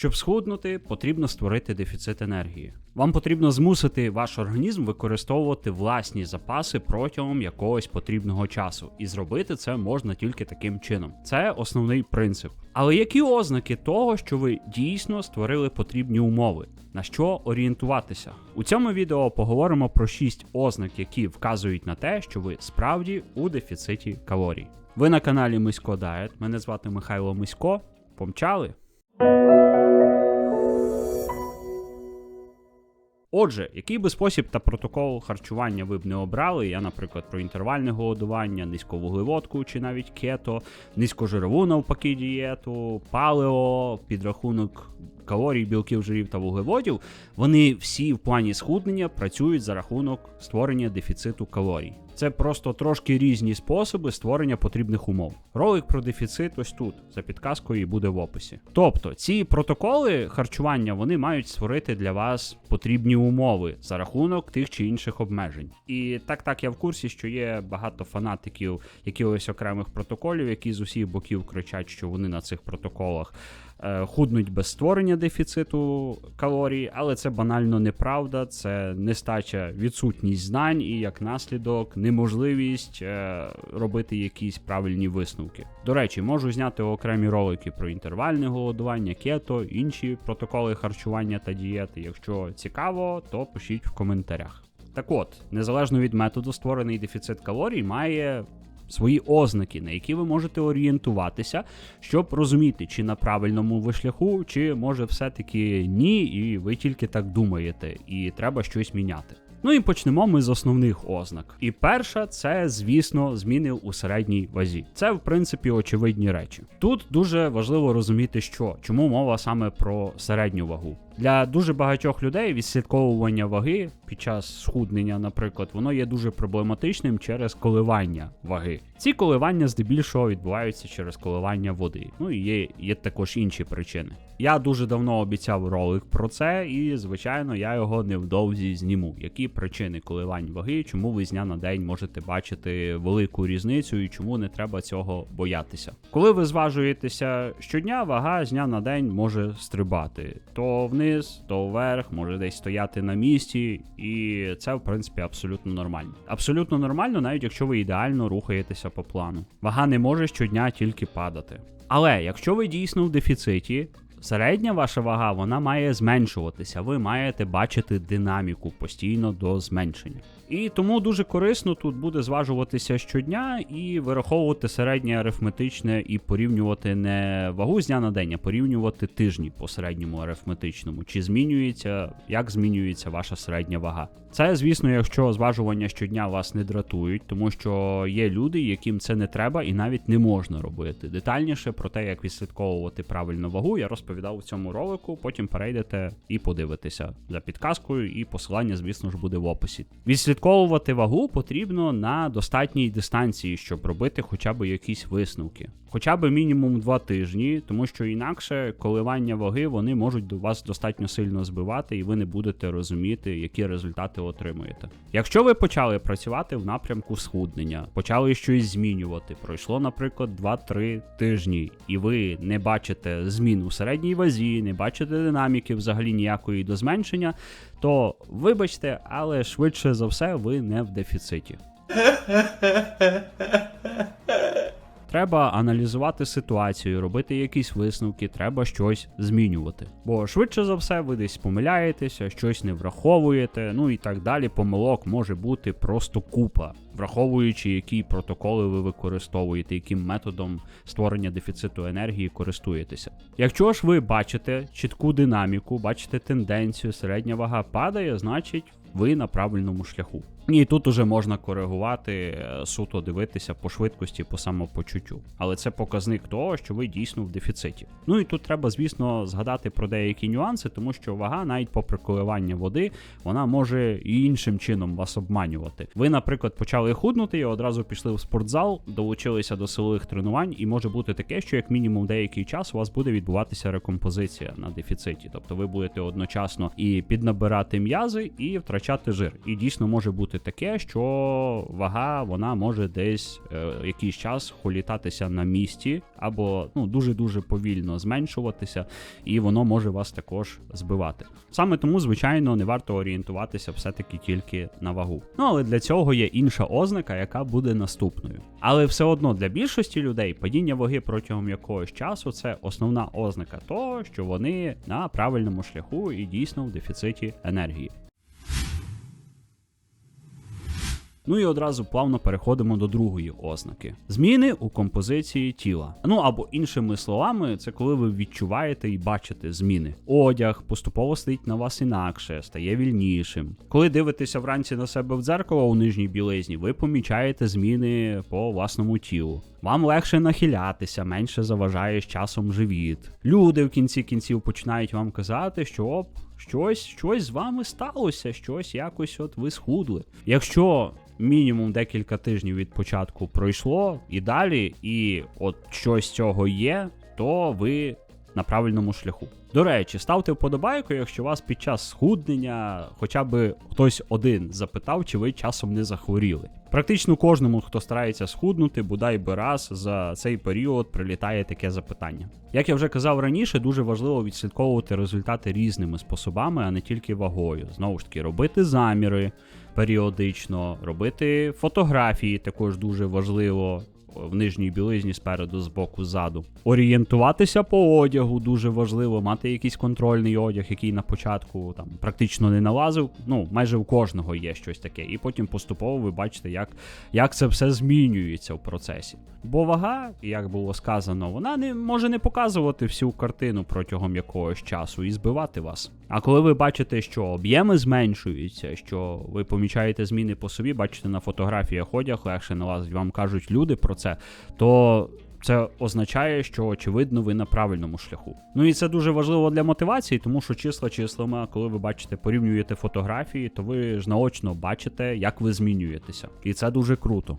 Щоб схуднути, потрібно створити дефіцит енергії. Вам потрібно змусити ваш організм використовувати власні запаси протягом якогось потрібного часу, і зробити це можна тільки таким чином. Це основний принцип. Але які ознаки того, що ви дійсно створили потрібні умови? На що орієнтуватися? У цьому відео поговоримо про 6 ознак, які вказують на те, що ви справді у дефіциті калорій. Ви на каналі Мисько Дайет. Мене звати Михайло Мисько. Помчали? Отже, який би спосіб та протокол харчування ви б не обрали, я, наприклад, про інтервальне голодування, низьковуглеводку чи навіть кето, низькожирову навпаки дієту, палео, підрахунок калорій, білків, жирів та вуглеводів, вони всі в плані схуднення працюють за рахунок створення дефіциту калорій. Це просто трошки різні способи створення потрібних умов. Ролик про дефіцит ось тут, за підказкою і буде в описі. Тобто, ці протоколи харчування вони мають створити для вас потрібні умови за рахунок тих чи інших обмежень. І так так я в курсі, що є багато фанатиків якихось окремих протоколів, які з усіх боків кричать, що вони на цих протоколах худнуть без створення дефіциту калорій, але це банально неправда, це нестача, відсутність знань і як наслідок неможливість е, робити якісь правильні висновки. До речі, можу зняти окремі ролики про інтервальне голодування, кето, інші протоколи харчування та дієти. Якщо цікаво, то пишіть в коментарях. Так от, незалежно від методу, створений дефіцит калорій має свої ознаки, на які ви можете орієнтуватися, щоб розуміти, чи на правильному ви шляху, чи може все-таки ні, і ви тільки так думаєте, і треба щось міняти. Ну і почнемо ми з основних ознак. І перша це, звісно, зміни у середній вазі. Це, в принципі, очевидні речі. Тут дуже важливо розуміти, що чому мова саме про середню вагу. Для дуже багатьох людей відслідковування ваги під час схуднення, наприклад, воно є дуже проблематичним через коливання ваги. Ці коливання здебільшого відбуваються через коливання води. Ну і є, є також інші причини. Я дуже давно обіцяв ролик про це, і звичайно, я його невдовзі зніму. Які причини коливань ваги, чому ви з дня на день можете бачити велику різницю і чому не треба цього боятися? Коли ви зважуєтеся щодня, вага з дня на день може стрибати то вниз, то вверх, може десь стояти на місці, і це в принципі абсолютно нормально. Абсолютно нормально, навіть якщо ви ідеально рухаєтеся по плану. Вага не може щодня тільки падати. Але якщо ви дійсно в дефіциті, середня ваша вага вона має зменшуватися. Ви маєте бачити динаміку постійно до зменшення. І тому дуже корисно тут буде зважуватися щодня і вираховувати середнє арифметичне і порівнювати не вагу з дня на день, а порівнювати тижні по середньому арифметичному. Чи змінюється, як змінюється ваша середня вага? Це, звісно, якщо зважування щодня вас не дратують, тому що є люди, яким це не треба і навіть не можна робити. Детальніше про те, як відслідковувати правильну вагу, я розповідав у цьому ролику. Потім перейдете і подивитеся за підказкою, і посилання, звісно ж, буде в описі. Відслідковувати вагу потрібно на достатній дистанції, щоб робити хоча б якісь висновки. Хоча б мінімум 2 тижні, тому що інакше коливання ваги вони можуть до вас достатньо сильно збивати, і ви не будете розуміти, які результати отримуєте. Якщо ви почали працювати в напрямку схуднення, почали щось змінювати, пройшло, наприклад, 2-3 тижні, і ви не бачите змін у середній вазі, не бачите динаміки взагалі ніякої до зменшення, то вибачте, але швидше за все ви не в дефіциті. Треба аналізувати ситуацію, робити якісь висновки, треба щось змінювати. Бо швидше за все, ви десь помиляєтеся, щось не враховуєте, ну і так далі. Помилок може бути просто купа, враховуючи, які протоколи ви використовуєте, яким методом створення дефіциту енергії користуєтеся. Якщо ж ви бачите чітку динаміку, бачите тенденцію, середня вага падає, значить ви на правильному шляху. І тут уже можна коригувати, е, суто дивитися по швидкості, по самопочуттю. Але це показник того, що ви дійсно в дефіциті. Ну і тут треба, звісно, згадати про деякі нюанси, тому що вага, навіть попри коливання води, вона може і іншим чином вас обманювати. Ви, наприклад, почали худнути і одразу пішли в спортзал, долучилися до силових тренувань, і може бути таке, що як мінімум деякий час у вас буде відбуватися рекомпозиція на дефіциті. Тобто ви будете одночасно і піднабирати м'язи, і втрачати втрачати жир. І дійсно може бути таке, що вага вона може десь е, якийсь час холітатися на місці, або ну дуже дуже повільно зменшуватися, і воно може вас також збивати. Саме тому, звичайно, не варто орієнтуватися все-таки тільки на вагу. Ну але для цього є інша ознака, яка буде наступною. Але все одно для більшості людей падіння ваги протягом якогось часу це основна ознака того, що вони на правильному шляху і дійсно в дефіциті енергії. Ну і одразу плавно переходимо до другої ознаки: зміни у композиції тіла. Ну або іншими словами, це коли ви відчуваєте і бачите зміни. Одяг поступово стоїть на вас інакше, стає вільнішим. Коли дивитеся вранці на себе в дзеркало у нижній білизні, ви помічаєте зміни по власному тілу. Вам легше нахилятися, менше заважає з часом живіт. Люди в кінці кінців починають вам казати, що оп, щось, щось з вами сталося, щось якось от ви схудли. Якщо мінімум декілька тижнів від початку пройшло і далі, і от щось цього є, то ви на правильному шляху. До речі, ставте вподобайку, якщо вас під час схуднення хоча б хтось один запитав, чи ви часом не захворіли. Практично кожному, хто старається схуднути, бодай би раз за цей період прилітає таке запитання. Як я вже казав раніше, дуже важливо відслідковувати результати різними способами, а не тільки вагою. Знову ж таки, робити заміри періодично, робити фотографії також дуже важливо в нижній білизні спереду, збоку, ззаду. Орієнтуватися по одягу дуже важливо, мати якийсь контрольний одяг, який на початку там практично не налазив. Ну, майже у кожного є щось таке. І потім поступово ви бачите, як, як це все змінюється в процесі. Бо вага, як було сказано, вона не може не показувати всю картину протягом якогось часу і збивати вас. А коли ви бачите, що об'єми зменшуються, що ви помічаєте зміни по собі, бачите на фотографіях одяг, легше налазить, вам кажуть люди про це, то це означає, що очевидно ви на правильному шляху. Ну і це дуже важливо для мотивації, тому що числа числами, а коли ви бачите, порівнюєте фотографії, то ви ж наочно бачите, як ви змінюєтеся. І це дуже круто.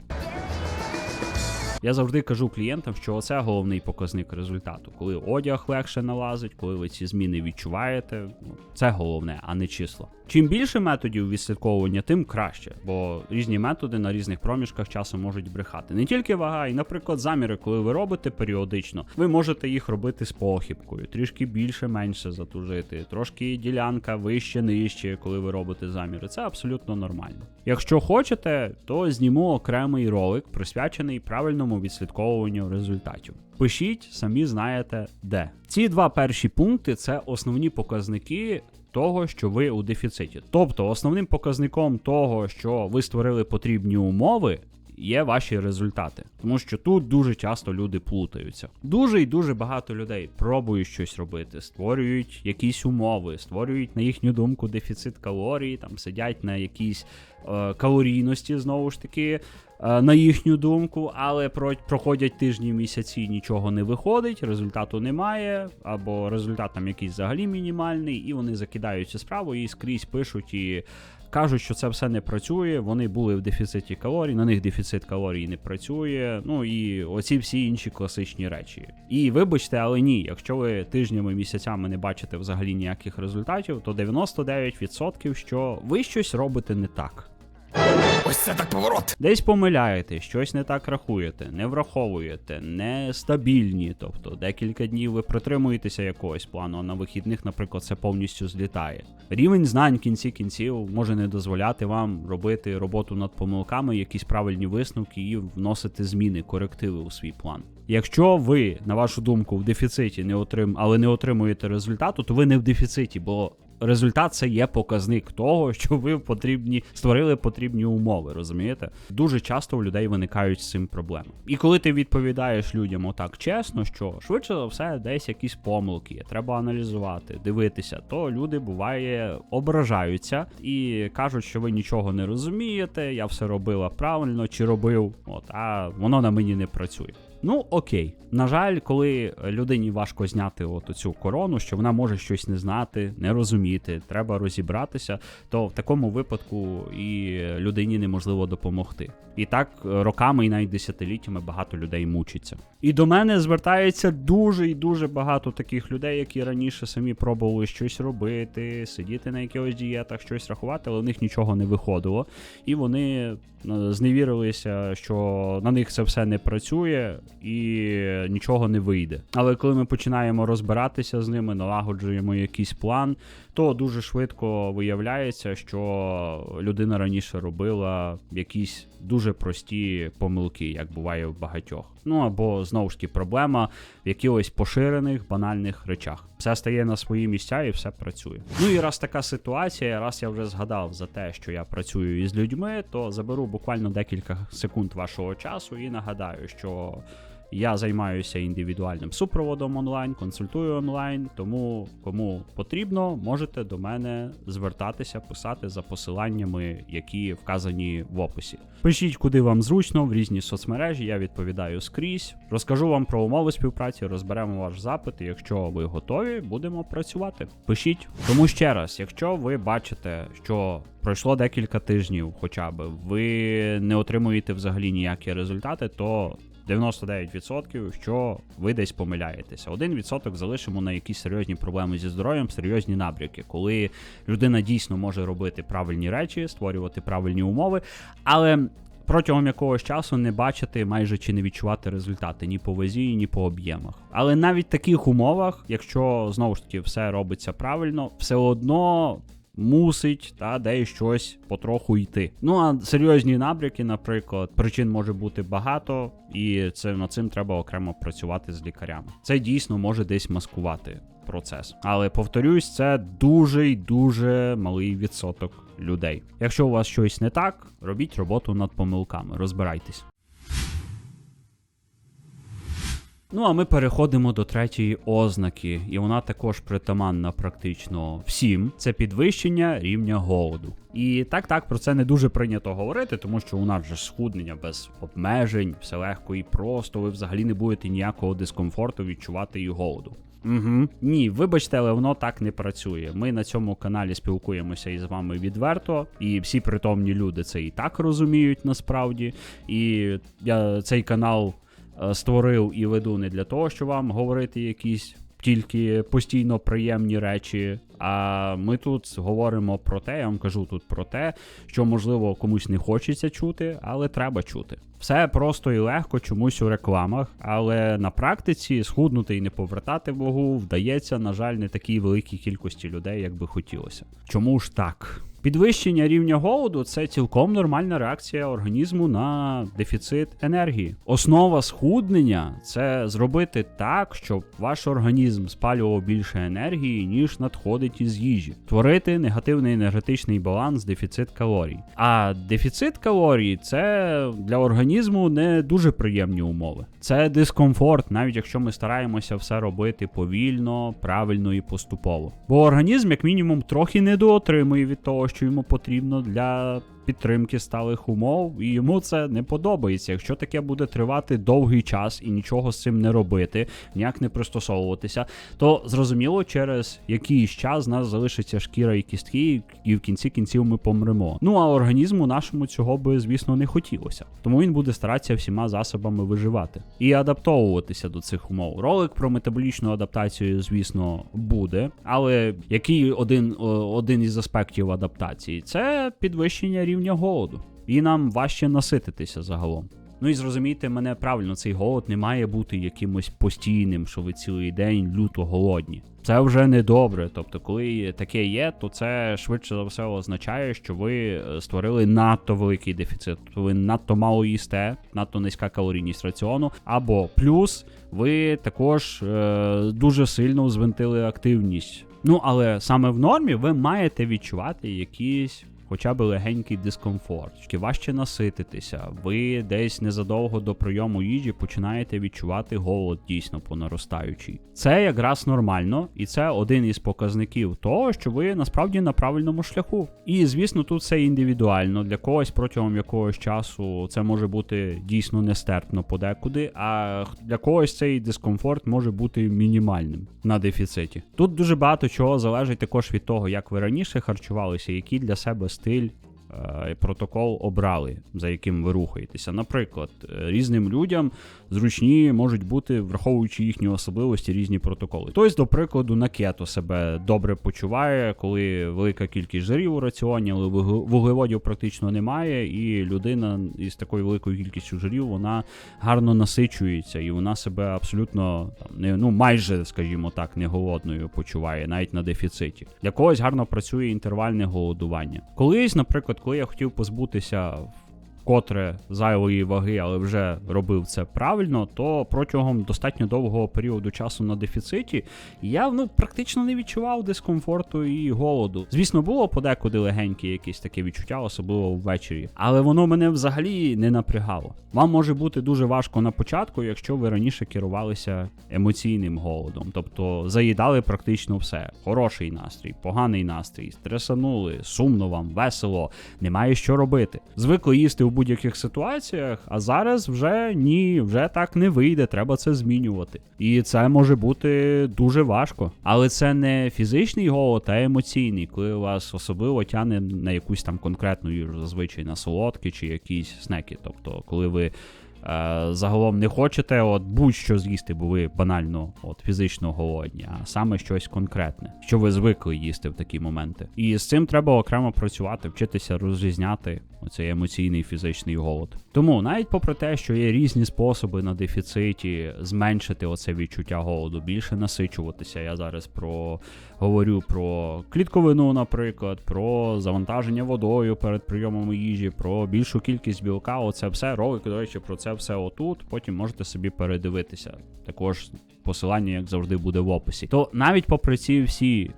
Я завжди кажу клієнтам, що це головний показник результату. Коли одяг легше налазить, коли ви ці зміни відчуваєте, ну, це головне, а не число. Чим більше методів відслідковування, тим краще, бо різні методи на різних проміжках часу можуть брехати. Не тільки вага, і, наприклад, заміри, коли ви робите періодично, ви можете їх робити з похибкою, трішки більше, менше затужити, трошки ділянка вище, нижче, коли ви робите заміри. Це абсолютно нормально. Якщо хочете, то зніму окремий ролик, присвячений правильному відслідковуванню результатів. Пишіть, самі знаєте де. Ці два перші пункти це основні показники. Того, що ви у дефіциті. Тобто, основним показником того, що ви створили потрібні умови, є ваші результати. Тому що тут дуже часто люди плутаються. Дуже і дуже багато людей пробують щось робити, створюють якісь умови, створюють, на їхню думку, дефіцит калорій, там сидять на якійсь е, калорійності, знову ж таки. е, На їхню думку, але проходять тижні, місяці, нічого не виходить, результату немає, або результат там якийсь взагалі мінімальний, і вони закидають цю справу і скрізь пишуть і кажуть, що це все не працює. Вони були в дефіциті калорій, на них дефіцит калорій не працює. Ну і оці всі інші класичні речі. І вибачте, але ні, якщо ви тижнями, місяцями не бачите взагалі ніяких результатів, то 99% що ви щось робите не так. Ось це так поворот. Десь помиляєте, щось не так рахуєте, не враховуєте, нестабільні. Тобто декілька днів ви притримуєтеся якогось плану, а на вихідних, наприклад, це повністю злітає. Рівень знань в кінці кінців може не дозволяти вам робити роботу над помилками, якісь правильні висновки і вносити зміни, корективи у свій план. Якщо ви, на вашу думку, в дефіциті не отрим... але не отримуєте результату, то ви не в дефіциті, бо результат це є показник того, що ви потрібні створили потрібні умови. Розумієте? Дуже часто у людей виникають з цим проблеми. І коли ти відповідаєш людям отак чесно, що швидше за все десь якісь помилки, треба аналізувати, дивитися, то люди буває ображаються і кажуть, що ви нічого не розумієте, я все робила правильно чи робив, от а воно на мені не працює. Ну окей. На жаль, коли людині важко зняти от цю корону, що вона може щось не знати, не розуміти, треба розібратися, то в такому випадку і людині неможливо допомогти. І так е, роками і навіть десятиліттями багато людей мучиться. І до мене звертається дуже і дуже багато таких людей, які раніше самі пробували щось робити, сидіти на якихось дієтах, щось рахувати, але в них нічого не виходило. І вони е, зневірилися, що на них це все не працює і нічого не вийде. Але коли ми починаємо розбиратися з ними, налагоджуємо якийсь план, то дуже швидко виявляється, що людина раніше робила якісь дуже прості помилки, як буває в багатьох. Ну або знову ж таки проблема в якихось поширених банальних речах. Все стає на свої місця і все працює. Ну і раз така ситуація, раз я вже згадав за те, що я працюю із людьми, то заберу буквально декілька секунд вашого часу і нагадаю, що. Я займаюся індивідуальним супроводом онлайн, консультую онлайн, тому кому потрібно, можете до мене звертатися, писати за посиланнями, які вказані в описі. Пишіть, куди вам зручно, в різні соцмережі, я відповідаю скрізь. Розкажу вам про умови співпраці, розберемо ваш запит. І якщо ви готові, будемо працювати. Пишіть. Тому ще раз, якщо ви бачите, що пройшло декілька тижнів, хоча б ви не отримуєте взагалі ніякі результати, то 99%, що ви десь помиляєтеся. 1% залишимо на якісь серйозні проблеми зі здоров'ям, серйозні набряки, коли людина дійсно може робити правильні речі, створювати правильні умови, але. Протягом якогось часу не бачити майже чи не відчувати результати ні по вазі, ні по об'ємах. Але навіть в таких умовах, якщо знову ж таки все робиться правильно, все одно мусить та десь щось потроху йти. Ну а серйозні набряки, наприклад, причин може бути багато, і це над цим треба окремо працювати з лікарями. Це дійсно може десь маскувати процес. Але повторюсь, це дуже й дуже малий відсоток людей. Якщо у вас щось не так, робіть роботу над помилками, розбирайтесь. Ну, а ми переходимо до третьої ознаки, і вона також притаманна практично всім. Це підвищення рівня голоду. І так, так, про це не дуже прийнято говорити, тому що у нас же схуднення без обмежень, все легко і просто. Ви взагалі не будете ніякого дискомфорту відчувати і голоду. Угу. Ні, вибачте, але воно так не працює. Ми на цьому каналі спілкуємося із вами відверто, і всі притомні люди це і так розуміють насправді. І я цей канал створив і веду не для того, щоб вам говорити якісь тільки постійно приємні речі. А ми тут говоримо про те, я вам кажу тут про те, що можливо комусь не хочеться чути, але треба чути. Все просто і легко чомусь у рекламах, але на практиці схуднути і не повертати вагу вдається, на жаль, не такій великій кількості людей, як би хотілося. Чому ж так? Підвищення рівня голоду це цілком нормальна реакція організму на дефіцит енергії. Основа схуднення це зробити так, щоб ваш організм спалював більше енергії, ніж надходить із їжі, творити негативний енергетичний баланс, дефіцит калорій. А дефіцит калорій це для організму не дуже приємні умови. Це дискомфорт, навіть якщо ми стараємося все робити повільно, правильно і поступово. Бо організм, як мінімум, трохи недоотримує від того, що йому потрібно для підтримки сталих умов, і йому це не подобається. Якщо таке буде тривати довгий час і нічого з цим не робити, ніяк не пристосовуватися, то зрозуміло, через якийсь час з нас залишиться шкіра і кістки, і в кінці кінців ми помремо. Ну а організму нашому цього би, звісно, не хотілося. Тому він буде старатися всіма засобами виживати і адаптовуватися до цих умов. Ролик про метаболічну адаптацію, звісно, буде, але який один, один із аспектів адаптації це підвищення рівня голоду, і нам важче насититися загалом. Ну і зрозумійте мене правильно, цей голод не має бути якимось постійним, що ви цілий день люто голодні. Це вже не добре. Тобто, коли таке є, то це швидше за все означає, що ви е, створили надто великий дефіцит. Тобто ви надто мало їсте, надто низька калорійність раціону. Або плюс ви також е, дуже сильно звинтили активність. Ну але саме в нормі ви маєте відчувати якісь хоча б легенький дискомфорт, чи важче насититися, ви десь незадовго до прийому їжі починаєте відчувати голод дійсно по наростаючій. Це якраз нормально, і це один із показників того, що ви насправді на правильному шляху. І звісно, тут все індивідуально. Для когось протягом якогось часу це може бути дійсно нестерпно подекуди, а для когось цей дискомфорт може бути мінімальним на дефіциті. Тут дуже багато чого залежить також від того, як ви раніше харчувалися, який для себе стиль. Е, Протокол обрали, за яким ви рухаєтеся. Наприклад, е, різним людям зручні можуть бути, враховуючи їхні особливості, різні протоколи. Хтось, до прикладу, на кето себе добре почуває, коли велика кількість жирів у раціоні, але вуглеводів практично немає, і людина із такою великою кількістю жирів вона гарно насичується, і вона себе абсолютно там не ну майже, скажімо так, не голодною почуває, навіть на дефіциті. Для когось гарно працює інтервальне голодування. Колись, наприклад, коли я хотів позбутися котре зайвої ваги, але вже робив це правильно, то протягом достатньо довгого періоду часу на дефіциті я ну практично не відчував дискомфорту і голоду. Звісно, було подекуди легеньке якесь таке відчуття, особливо ввечері, але воно мене взагалі не напрягало. Вам може бути дуже важко на початку, якщо ви раніше керувалися емоційним голодом, тобто заїдали практично все: хороший настрій, поганий настрій, стресанули, сумно вам, весело, немає що робити. Звикли їсти у будь-яких ситуаціях, а зараз вже ні, вже так не вийде, треба це змінювати. І це може бути дуже важко. Але це не фізичний голод, а емоційний, коли вас особливо тяне на якусь там конкретну їжу, зазвичай на солодкі чи якісь снеки. Тобто, коли ви. Е, Загалом не хочете от будь-що з'їсти, бо ви банально от фізично голодні, а саме щось конкретне, що ви звикли їсти в такі моменти. І з цим треба окремо працювати, вчитися розрізняти оцей емоційний фізичний голод. Тому навіть попри те, що є різні способи на дефіциті зменшити оце відчуття голоду, більше насичуватися. Я зараз про говорю про клітковину, наприклад, про завантаження водою перед прийомом їжі, про більшу кількість білка. Оце все ролик, до речі, про це все отут. Потім можете собі передивитися. Також посилання, як завжди, буде в описі. То навіть попри ці всі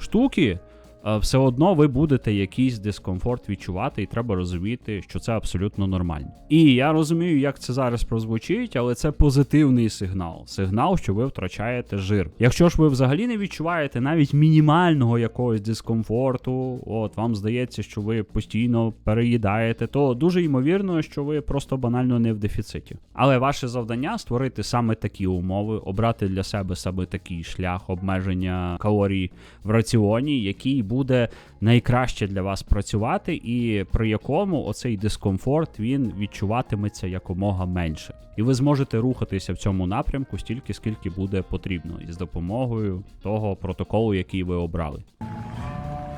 штуки. Е, Все одно ви будете якийсь дискомфорт відчувати, і треба розуміти, що це абсолютно нормально. І я розумію, як це зараз прозвучить, але це позитивний сигнал. Сигнал, що ви втрачаєте жир. Якщо ж ви взагалі не відчуваєте навіть мінімального якогось дискомфорту, от вам здається, що ви постійно переїдаєте, то дуже ймовірно, що ви просто банально не в дефіциті. Але ваше завдання створити саме такі умови, обрати для себе саме такий шлях обмеження калорій в раціоні, який буде найкраще для вас працювати, і при якому оцей дискомфорт він відчуватиметься якомога менше. І ви зможете рухатися в цьому напрямку стільки, скільки буде потрібно, із допомогою того протоколу, який ви обрали.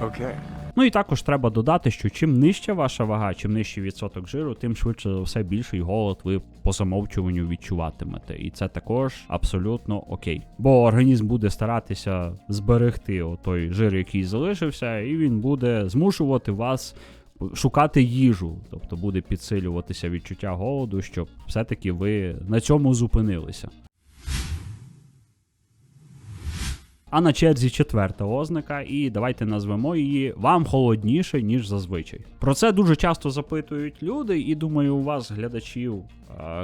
Okay. Ну і також треба додати, що чим нижча ваша вага, чим нижчий відсоток жиру, тим швидше за все більший голод ви по замовчуванню відчуватимете. І це також абсолютно окей. Бо організм буде старатися зберегти той жир, який залишився, і він буде змушувати вас. Шукати їжу, тобто буде підсилюватися відчуття голоду, щоб все-таки ви на цьому зупинилися. А на черзі четверта ознака, і давайте назвемо її вам холодніше, ніж зазвичай. Про це дуже часто запитують люди, і думаю, у вас, глядачів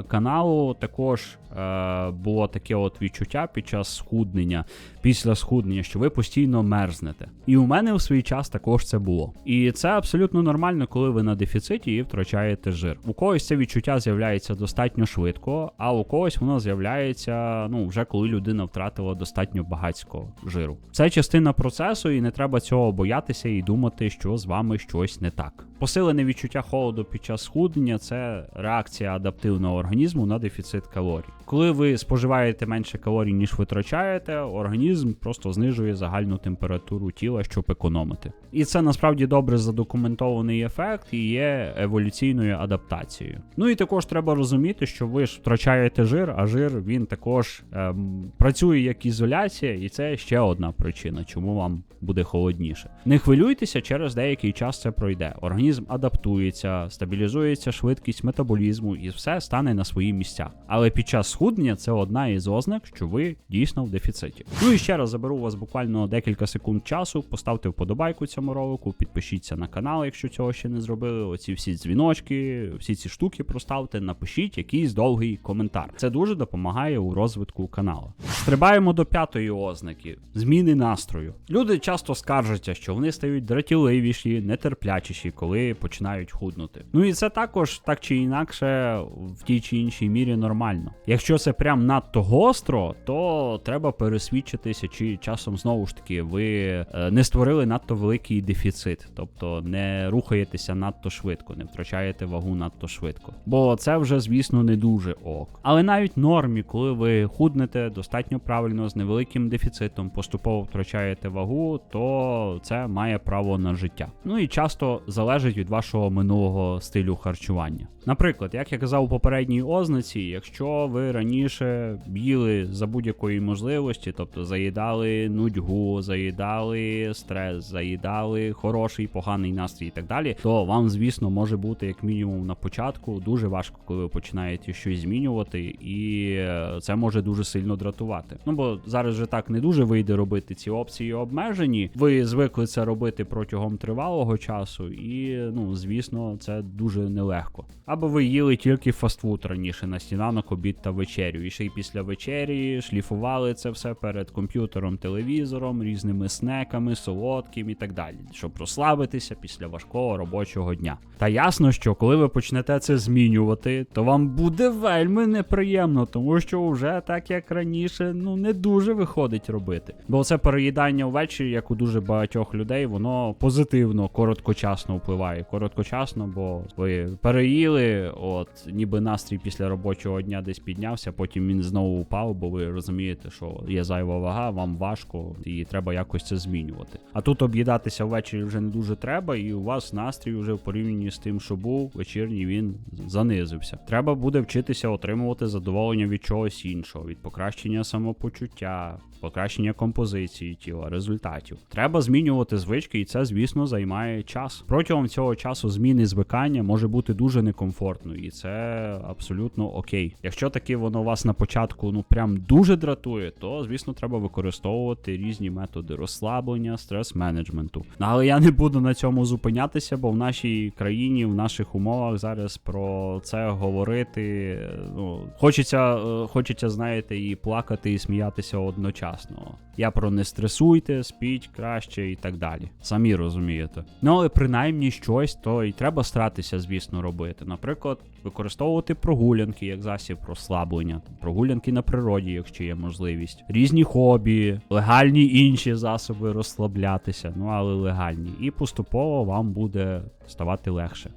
каналу, також е, було таке от відчуття під час схуднення, після схуднення, що ви постійно мерзнете. І у мене у свій час також це було. І це абсолютно нормально, коли ви на дефіциті і втрачаєте жир. У когось це відчуття з'являється достатньо швидко, а у когось воно з'являється ну вже коли людина втратила достатньо багатського жиру. Це частина процесу, і не треба цього боятися і думати, що з вами щось не так. Посилене відчуття холоду під час схуднення це реакція адаптивного організму на дефіцит калорій. Коли ви споживаєте менше калорій, ніж витрачаєте, організм просто знижує загальну температуру тіла, щоб економити. І це насправді добре задокументований ефект і є еволюційною адаптацією. Ну і також треба розуміти, що ви ж втрачаєте жир, а жир він також ем, працює як ізоляція, і це ще одна причина, чому вам буде холодніше. Не хвилюйтеся, через деякий час це пройде. Організм адаптується, стабілізується швидкість метаболізму і все стане на свої місця. Але під час схуднення це одна із ознак, що ви дійсно в дефіциті. Ну і ще раз заберу у вас буквально декілька секунд часу. Поставте вподобайку цьому ролику, підпишіться на канал, якщо цього ще не зробили. Оці всі дзвіночки, всі ці штуки проставте, напишіть якийсь довгий коментар. Це дуже допомагає у розвитку каналу. Стрибаємо до п'ятої ознаки зміни настрою. Люди часто скаржаться, що вони стають дратівливіші, нетерплячіші, коли починають худнути. Ну і це також так чи інакше в тій чи іншій мірі нормально. Якщо це прям надто гостро, то треба пересвідчитися, чи часом знову ж таки ви е, не створили надто великий дефіцит, тобто не рухаєтеся надто швидко, не втрачаєте вагу надто швидко. Бо це вже, звісно, не дуже ок. Але навіть нормі, коли ви худнете достатньо правильно з невеликим дефіцитом, поступово втрачаєте вагу, то це має право на життя. Ну і часто залежить від вашого минулого стилю харчування. Наприклад, як я казав у попередній ознаці, якщо ви раніше їли за будь-якої можливості, тобто заїдали нудьгу, заїдали стрес, заїдали хороший, поганий настрій і так далі, то вам, звісно, може бути як мінімум на початку дуже важко, коли ви починаєте щось змінювати, і це може дуже сильно дратувати. Ну бо зараз же так не дуже вийде робити ці опції обмежені. Ви звикли це робити протягом тривалого часу, і ну звісно, це дуже нелегко. Або ви їли тільки фастфуд раніше на сніданок, обід та вечерю. І ще й після вечері шліфували це все перед комп'ютером, телевізором, різними снеками, солодким і так далі, щоб розслабитися після важкого робочого дня. Та ясно, що коли ви почнете це змінювати, то вам буде вельми неприємно, тому що вже так як раніше, ну не дуже виходить робити. Бо це переїдання ввечері, як у дуже багатьох людей, воно позитивно, короткочасно впливає. Короткочасно, бо ви переїли, от ніби настрій після робочого дня десь піднявся, потім він знову впав, бо ви розумієте, що є зайва вага, вам важко, і треба якось це змінювати. А тут об'їдатися ввечері вже не дуже треба, і у вас настрій вже в порівнянні з тим, що був вечірній, він занизився. Треба буде вчитися отримувати задоволення від чогось іншого, від покращення самопочуття. Покращення композиції тіла, результатів. Треба змінювати звички, і це, звісно, займає час. Протягом цього часу зміни звикання може бути дуже некомфортно, і це абсолютно окей. Якщо таки воно вас на початку ну прям дуже дратує, то звісно треба використовувати різні методи розслаблення, стрес-менеджменту. Але я не буду на цьому зупинятися, бо в нашій країні, в наших умовах зараз про це говорити. Ну хочеться, е, хочеться, знаєте, і плакати, і сміятися одночасно. Я про не стресуйте, спіть краще і так далі. Самі розумієте. Ну але принаймні щось, то і треба старатися, звісно, робити. Наприклад, використовувати прогулянки як засіб розслаблення, прогулянки на природі, якщо є можливість, різні хобі, легальні інші засоби розслаблятися, ну але легальні. І поступово вам буде ставати легше.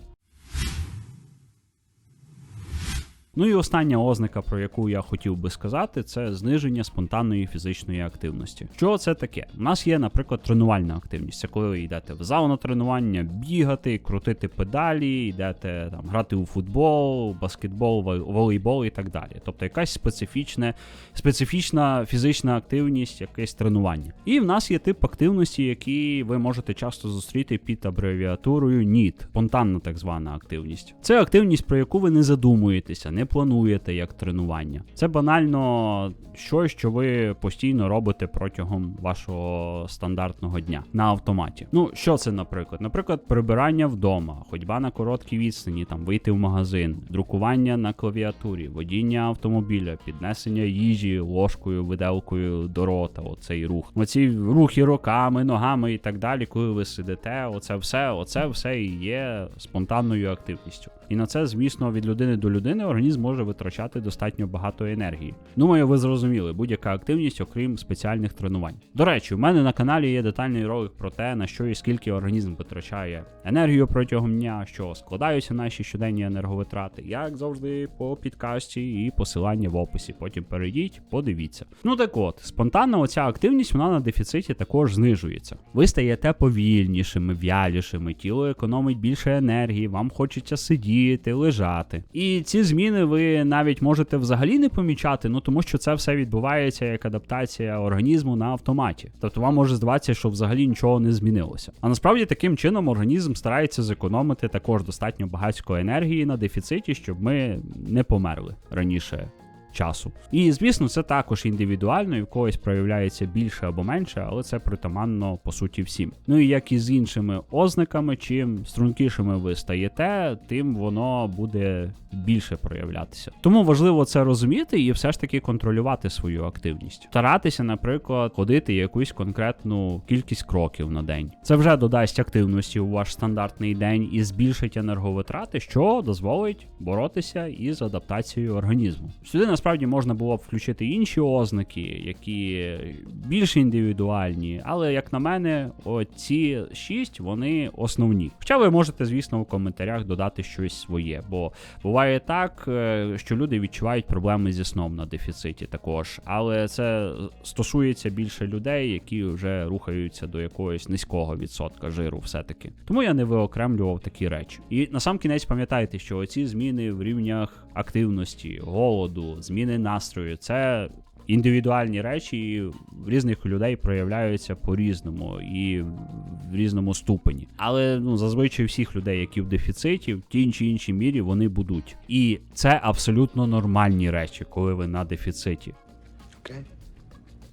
Ну і остання ознака, про яку я хотів би сказати, це зниження спонтанної фізичної активності. Що це таке? У нас є, наприклад, тренувальна активність. Це коли ви йдете в зал на тренування, бігати, крутити педалі, йдете там грати у футбол, баскетбол, волейбол і так далі. Тобто якась специфічне, специфічна фізична активність, якесь тренування. І в нас є тип активності, який ви можете часто зустріти під абревіатурою NEAT, спонтанна так звана активність. Це активність, про яку ви не задумуєтеся, не плануєте як тренування. Це банально щось, що ви постійно робите протягом вашого стандартного дня на автоматі. Ну, що це, наприклад? Наприклад, прибирання вдома, ходьба на короткій відстані, там вийти в магазин, друкування на клавіатурі, водіння автомобіля, піднесення їжі ложкою, виделкою до рота, оцей рух. Оці рухи руками, ногами і так далі, коли ви сидите, оце все, оце все і є спонтанною активністю. І на це, звісно, від людини до людини організм може витрачати достатньо багато енергії. Думаю, ви зрозуміли, будь-яка активність, окрім спеціальних тренувань. До речі, у мене на каналі є детальний ролик про те, на що і скільки організм витрачає енергію протягом дня, що складаються наші щоденні енерговитрати, як завжди, по підкасті і посилання в описі. Потім перейдіть, подивіться. Ну так от, спонтанна оця активність вона на дефіциті також знижується. Ви стаєте повільнішими, вялішими, тіло економить більше енергії, вам хочеться сидіти, лежати. І ці зміни зміни ви навіть можете взагалі не помічати, ну тому що це все відбувається як адаптація організму на автоматі. Тобто вам може здаватися, що взагалі нічого не змінилося. А насправді таким чином організм старається зекономити також достатньо багатської енергії на дефіциті, щоб ми не померли раніше часу. І звісно, це також індивідуально, і в когось проявляється більше або менше, але це притаманно по суті всім. Ну і як і з іншими ознаками, чим стрункішими ви стаєте, тим воно буде більше проявлятися. Тому важливо це розуміти і все ж таки контролювати свою активність. Старатися, наприклад, ходити якусь конкретну кількість кроків на день. Це вже додасть активності у ваш стандартний день і збільшить енерговитрати, що дозволить боротися із адаптацією організму. Сюди насправді можна було б включити інші ознаки, які більш індивідуальні, але як на мене, оці шість вони основні. Хоча ви можете, звісно, в коментарях додати щось своє, бо буває так, е, що люди відчувають проблеми зі сном на дефіциті також, але це стосується більше людей, які вже рухаються до якогось низького відсотка жиру, все-таки. Тому я не виокремлював такі речі. І на сам кінець пам'ятайте, що оці зміни в рівнях активності, голоду, зміни настрою це. Індивідуальні речі і в різних людей проявляються по-різному і в різному ступені. Але ну зазвичай всіх людей, які в дефіциті, в тій чи іншій мірі вони будуть. І це абсолютно нормальні речі, коли ви на дефіциті. Okay.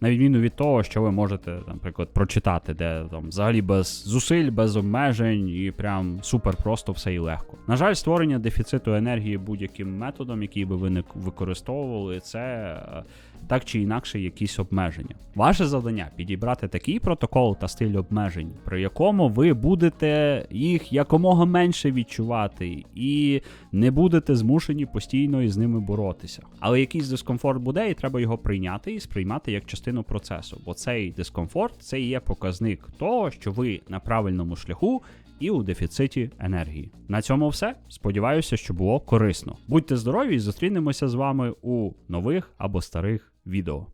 На відміну від того, що ви можете, наприклад, прочитати, де там взагалі без зусиль, без обмежень і прям супер просто все і легко. На жаль, створення дефіциту енергії будь-яким методом, який би ви не використовували, це е, так чи інакше якісь обмеження. Ваше завдання підібрати такий протокол та стиль обмежень, при якому ви будете їх якомога менше відчувати і не будете змушені постійно із ними боротися. Але якийсь дискомфорт буде, і треба його прийняти і сприймати як частину процесу. Бо цей дискомфорт це і є показник того, що ви на правильному шляху. І у дефіциті енергії. На цьому все. Сподіваюся, що було корисно. Будьте здорові і зустрінемося з вами у нових або старих відео.